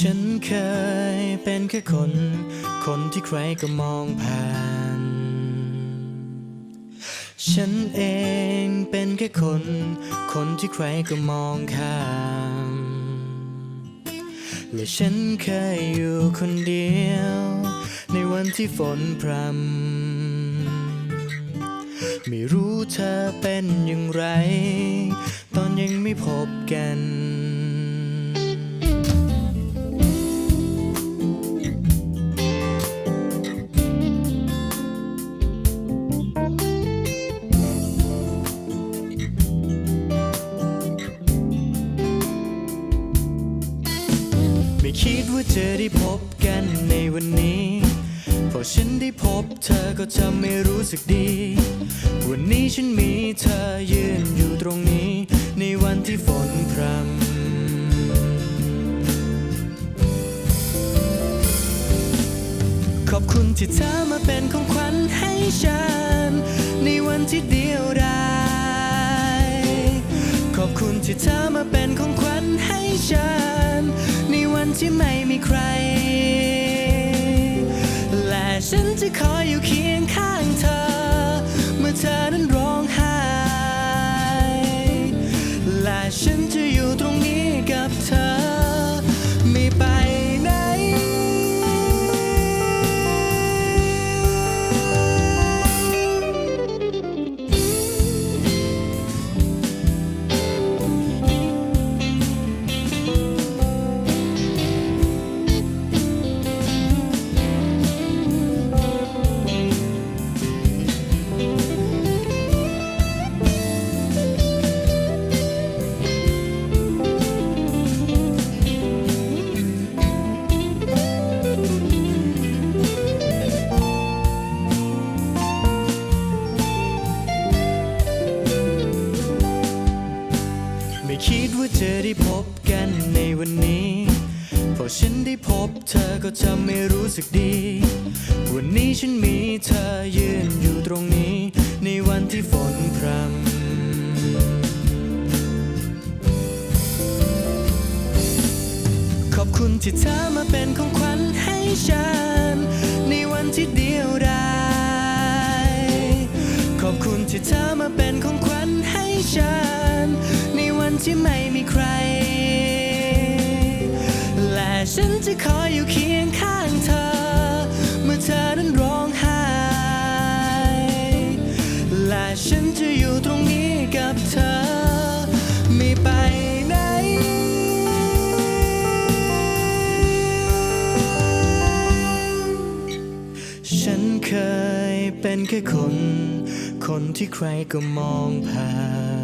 ฉันเคยเป็นแค่คน คนที่ใครก็มองผ่าน ฉันเองเป็นแค่คน คนที่ใครก็มองข้าม และฉันเคยอยู่คนเดียว ในวันที่ฝนพรำไม่รู้เธอเป็นอย่างไร ตอนยังไม่พบกัน ไม่คิดว่าจะได้พบกันในวันนี้ พอฉันได้พบเธอก็จะไม่รู้สึกดี วันนี้ฉันมีเธอยืนอยู่ตรงนี้ ในวันที่ฝนพรำขอบคุณที่เธอมาเป็นของขวัญให้ฉัน ในวันที่เดียวดายขอบคุณที่เธอมาเป็น คิดว่าจะได้พบกันในวันนี้ พอฉันได้พบเธอก็จะไม่รู้สึกดี วันนี้ฉันมีเธอยืนอยู่ตรงนี้ ในวันที่ฝนพรำขอบคุณที่เธอมาเป็นของขวัญให้ฉัน ในวันที่เดียวดายขอบคุณที่เธอมาเป็นของขวัญให้ฉันในวัน ที่ไม่มีใคร และฉันจะคอยอยู่เคียงข้างเธอ เมื่อเธอนั้นร้องไห้ และฉันจะอยู่ตรงนี้กับเธอ ไม่ไปไหนฉันเคยเป็นแค่คน คนที่ใครก็มองผ่าน